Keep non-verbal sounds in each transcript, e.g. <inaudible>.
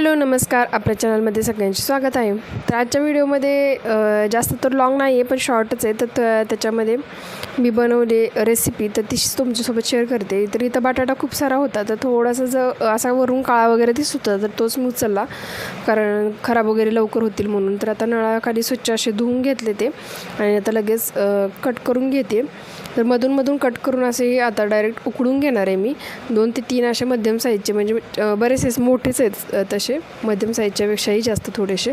Hello नमस्कार. आपल्या चॅनलमध्ये सगळ्यांचे स्वागत आहे. तर आजच्या व्हिडिओमध्ये जास्त तर लॉंग नाही आहे पण शॉर्टच आहे. तर त- त्याच्यामध्ये मी बनवले रेसिपी तर तीच तुमच्यासोबत शेअर करते. तर इथं बटाटा खूप सारा होता. तर थोडासा जर असा वरून काळा वगैरे दिसत होता तर तोच मी उचलला. कारण खराब वगैरे लवकर होतील म्हणून. तर आता नळाखाली स्वच्छ असे धुवून घेतले ते. आणि आता लगेच कट करून घेते. तर मधून मधून कट करून असे आता डायरेक्ट उकडून घेणार आहे मी. दोन ते तीन असे मध्यम साईजचे म्हणजे बरेचसेच मोठेच आहेत तसे. थोडेसे मध्यम साईजच्यापेक्षाही जास्त थोडेसे.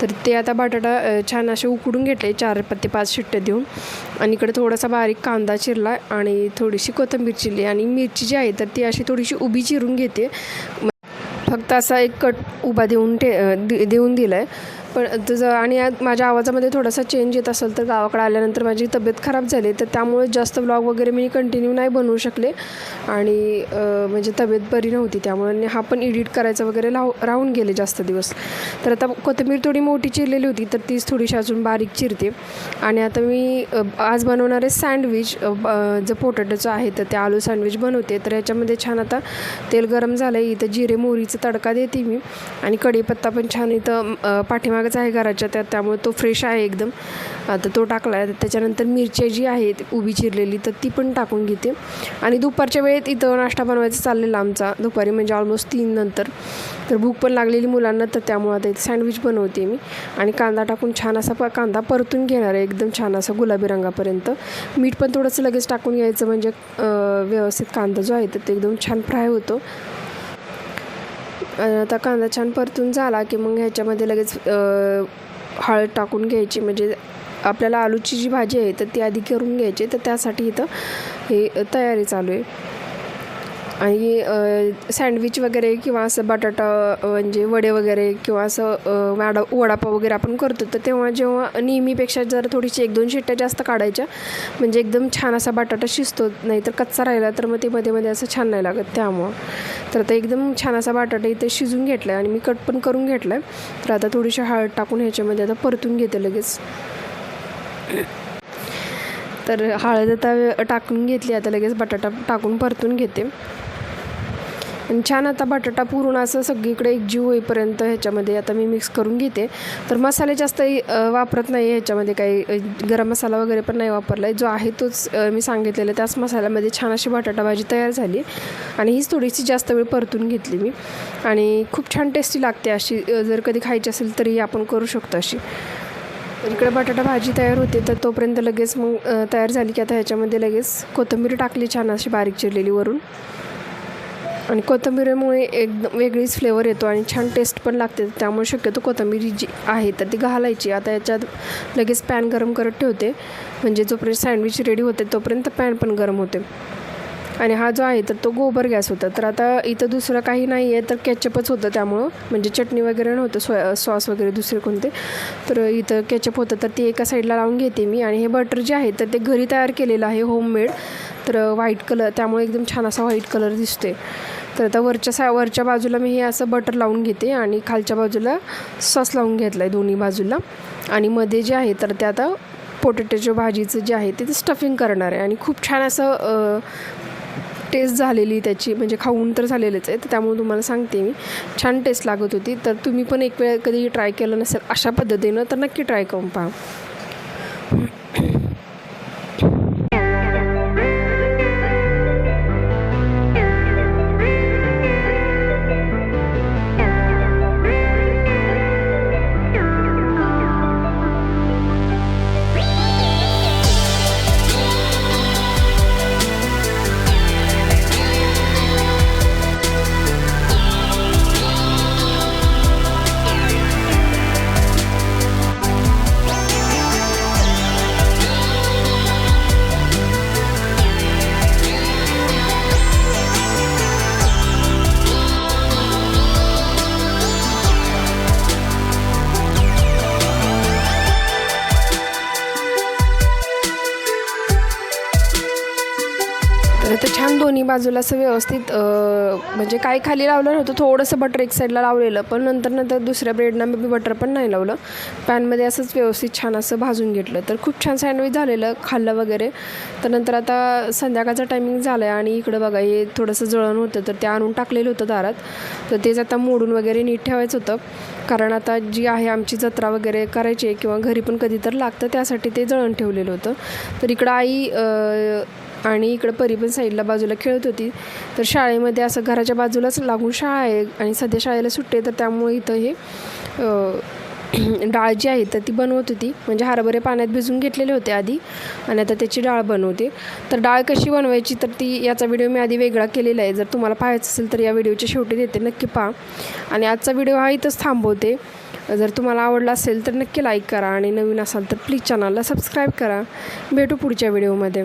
तर ते आता बटाटा छान असे उकडून घेतले चार ते पाच शिट्ट्या देऊन. आणि इकडे थोडासा बारीक कांदा चिरला आणि थोडीशी कोथिंबीर चिरली. आणि मिरची जी आहे तर ती अशी थोडीशी उभी चिरून घेते. फक्त असा एक कट उभा देऊन ठे देऊन दिला आहे पण तुझं आणि माझ्या आवाजामध्ये थोडासा चेंज येत असेल तर गावाकडे आल्यानंतर माझी तब्येत खराब झाली तर त्यामुळे जास्त ब्लॉग वगैरे मी कंटिन्यू नाही बनवू शकले. आणि म्हणजे तब्येत बरी नव्हती त्यामुळे हा पण एडिट करायचं वगैरे लाव राहून गेले जास्त दिवस. तर आता कोथिंबीर थोडी मोठी चिरलेली होती तर तीच थोडीशी अजून बारीक चिरते. आणि आता मी आज बनवणारे सँडविच ब- जे पोटॅटोचं आहे तर ते आलू सँडविच बनवते. तर याच्यामध्ये छान आता तेल गरम झालं आहे इथं जिरे मोहरीचा तडका देते मी. आणि कढीपत्ता पण छान इथं पाठीमाग पाठीमागच आहे घराच्या त्यात त्यामुळे तो फ्रेश आहे एकदम. आता तो टाकला आहे त्याच्यानंतर मिरची जी आहे उभी चिरलेली तर ती पण टाकून घेते. आणि दुपारच्या वेळेत इथं नाश्ता बनवायचा चाललेला आमचा. दुपारी म्हणजे ऑलमोस्ट तीन नंतर. तर भूक पण लागलेली मुलांना तर त्यामुळे आता इथे सँडविच बनवते मी. आणि कांदा टाकून छान असा प कांदा परतून घेणार आहे एकदम छान असा गुलाबी रंगापर्यंत. मीठ पण थोडंसं लगेच टाकून घ्यायचं म्हणजे व्यवस्थित कांदा जो आहे तर ते एकदम छान फ्राय होतो. आता कांदा छान परतून झाला की मग ह्याच्यामध्ये लगेच हळद टाकून घ्यायची. म्हणजे आपल्याला आलूची जी भाजी आहे तर ती आधी करून घ्यायची. तर त्यासाठी इथं हे तयारी चालू आहे. आणि सँडविच वगैरे किंवा असं बटाटा म्हणजे वडे वगैरे किंवा असं वाडा वडापाव वगैरे आपण करतो. तर तेव्हा जेव्हा नेहमीपेक्षा जर थोडीशी एक दोन शिट्ट्या जास्त काढायच्या म्हणजे एकदम छान असा बटाटा शिजतो नाही तर कच्चा राहिला तर मग ते मध्ये मध्ये असं छान नाही लागत त्यामुळं. तर आता एकदम छान असा बटाटा इथे शिजून घेतला आहे आणि मी कट पण करून घेतला आहे तर आता थोडीशी हळद टाकून ह्याच्यामध्ये आता परतून घेते लगेच. तर हळद आता टाकून घेतली आता लगेच बटाटा टाकून परतून घेते. आणि छान आता बटाटा पूर्ण असं सगळीकडे एकजीव होईपर्यंत ह्याच्यामध्ये आता मी मिक्स करून घेते. तर मसाले जास्त वापरत नाही ह्याच्यामध्ये काही गरम मसाला वगैरे पण नाही वापरला आहे. जो आहे तोच मी सांगितलेला त्याच मसाल्यामध्ये छान अशी बटाटा भाजी तयार झाली आणि हीच थोडीशी जास्त वेळ परतून घेतली मी. आणि खूप छान टेस्टी लागते अशी जर कधी खायची असेल तरी आपण करू शकतो अशी. इकडे बटाटा भाजी तयार होते तर तोपर्यंत लगेच मग तयार झाली की आता ह्याच्यामध्ये लगेच कोथिंबीर टाकली छान अशी बारीक चिरलेली वरून. आणि कोथिंबीरमुळे एकदम वेगळीच फ्लेवर येतो आणि छान टेस्ट पण लागते. त्यामुळे शक्यतो कोथिंबीर जी आहे तर ती घालायची. आता याच्यात लगेच पॅन गरम करत ठेवते. म्हणजे जोपर्यंत सँडविच रेडी होते तोपर्यंत पॅन पण गरम होते. आणि हा जो आहे तर तो गोबर गॅस होता. तर आता इथं दुसरं काही नाही आहे तर कॅचअपच होतं त्यामुळं. म्हणजे चटणी वगैरे नव्हतं सोया सॉस वगैरे दुसरे कोणते. तर इथं कॅचअप होतं तर ते एका साईडला लावून घेते मी. आणि हे बटर जे आहे तर ते घरी तयार केलेलं आहे होममेड तर व्हाईट कलर त्यामुळे एकदम छान असा व्हाईट कलर दिसते तर आता वरच्या सा वरच्या बाजूला मी हे असं बटर लावून घेते आणि खालच्या बाजूला सॉस लावून घेतला आहे दोन्ही बाजूला. आणि मध्ये जे आहे तर ते आता पोटॅटोच्या भाजीचं जे आहे ते स्टफिंग करणार आहे. आणि खूप छान असं टेस्ट झालेली त्याची म्हणजे खाऊन तर झालेलंच आहे तर त्यामुळे तुम्हाला सांगते मी. छान टेस्ट लागत होती. तर तुम्ही पण एक वेळ कधी ट्राय केलं नसेल अशा पद्धतीनं तर नक्की ट्राय करून पहा. दोन्ही बाजूला असं व्यवस्थित म्हणजे काही खाली लावलं नव्हतं थोडंसं बटर एक साईडला लावलेलं पण नंतर नंतर दुसऱ्या ब्रेडना मी बटर पण नाही लावलं. पॅनमध्ये असंच व्यवस्थित छान असं भाजून घेतलं. तर खूप छान सँडविच झालेलं खाल्लं वगैरे. तर नंतर आता संध्याकाळचा टायमिंग झाला आहे आणि इकडं बघा हे थोडंसं जळण होतं तर ते आणून टाकलेलं होतं दारात. तर तेच आता मोडून वगैरे नीट ठेवायचं होतं. कारण आता जी आहे आमची जत्रा वगैरे करायची आहे किंवा घरी पण कधी तर लागतं त्यासाठी ते जळण ठेवलेलं होतं. तर इकडं आई आणि इकडं परी पण साईडला बाजूला खेळत होती. तर शाळेमध्ये असं घराच्या बाजूलाच लागून शाळा आहे आणि सध्या शाळेला सुट्टे तर त्यामुळे इथं हे <clears throat> डाळ जी आहे तर ती बनवत होती. म्हणजे हरभरे पाण्यात भिजून घेतलेले होते आधी आणि आता त्याची डाळ बनवते. तर डाळ कशी बनवायची तर ती याचा व्हिडिओ मी आधी वेगळा केलेला आहे. जर तुम्हाला पाहायचं असेल तर या व्हिडिओच्या शेवटी देते. नक्की पहा. आणि आजचा व्हिडिओ हा इथंच थांबवते. जर तुम्हाला आवडला असेल तर नक्की लाईक करा. आणि नवीन असाल तर प्लीज चॅनलला सबस्क्राईब करा. भेटू पुढच्या व्हिडिओमध्ये.